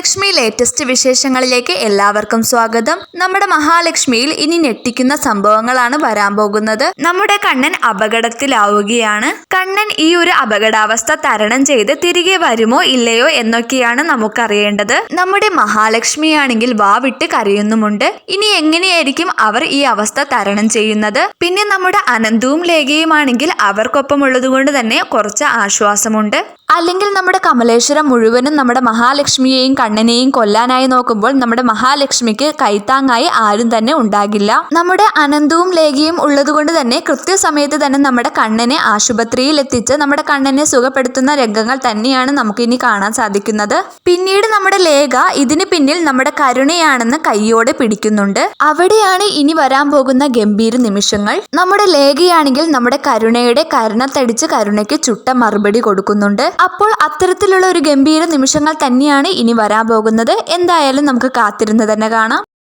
Mahalakshmi latest വിശേഷങ്ങളിലേക്ക് എല്ലാവർക്കും സ്വാഗതം. നമ്മുടെ മഹാലക്ഷ്മിയിൽ ഇനി ഞെട്ടിക്കുന്ന സംഭവങ്ങളാണ് വരാൻ പോകുന്നത്. നമ്മുടെ കണ്ണൻ അപകടത്തിലാവുകയാണ്. കണ്ണൻ ഈ ഒരു അപകടാവസ്ഥ തരണം ചെയ്ത് തിരികെ വരുമോ ഇല്ലയോ എന്നൊക്കെയാണ് നമുക്കറിയേണ്ടത്. നമ്മുടെ മഹാലക്ഷ്മിയാണെങ്കിൽ വാവിട്ട് കരയുന്നുമുണ്ട്. ഇനി എങ്ങനെയായിരിക്കും അവർ ഈ അവസ്ഥ തരണം ചെയ്യുന്നത്? പിന്നെ നമ്മുടെ അനന്തവും ലേഖയുമാണെങ്കിൽ അവർക്കൊപ്പം ഉള്ളതുകൊണ്ട് തന്നെ കുറച്ച് ആശ്വാസമുണ്ട്. അല്ലെങ്കിൽ നമ്മുടെ കമലേശ്വരം മുഴുവനും നമ്മുടെ മഹാലക്ഷ്മിയെയും കണ്ണനെയും കൊല്ലാനായി നോക്കുമ്പോൾ നമ്മുടെ മഹാലക്ഷ്മിക്ക് കൈത്താങ്ങായി ആരും തന്നെ ഉണ്ടാകില്ല. നമ്മുടെ അനന്തവും ലേഖയും ഉള്ളതുകൊണ്ട് തന്നെ കൃത്യസമയത്ത് തന്നെ നമ്മുടെ കണ്ണനെ ആശുപത്രിയിൽ എത്തിച്ച് നമ്മുടെ കണ്ണനെ സുഖപ്പെടുത്തുന്ന രംഗങ്ങൾ തന്നെയാണ് നമുക്ക് ഇനി കാണാൻ സാധിക്കുന്നത്. പിന്നീട് നമ്മുടെ ലേഖ ഇതിന് പിന്നിൽ നമ്മുടെ കരുണയാണെന്ന് കൈയോടെ പിടിക്കുന്നുണ്ട്. അവിടെയാണ് ഇനി വരാൻ പോകുന്ന ഗംഭീര നിമിഷങ്ങൾ. നമ്മുടെ ലേഖയാണെങ്കിൽ നമ്മുടെ കരുണയുടെ കരണത്തടിച്ച് കരുണയ്ക്ക് ചുട്ട മറുപടി കൊടുക്കുന്നുണ്ട്. അപ്പോൾ അത്തരത്തിലുള്ള ഒരു ഗംഭീര നിമിഷങ്ങൾ തന്നെയാണ് ഇനി വരാൻ പോകുന്നത്. എന്തായാലും നമുക്ക് കാത്തിരുന്ന് തന്നെ കാണാം.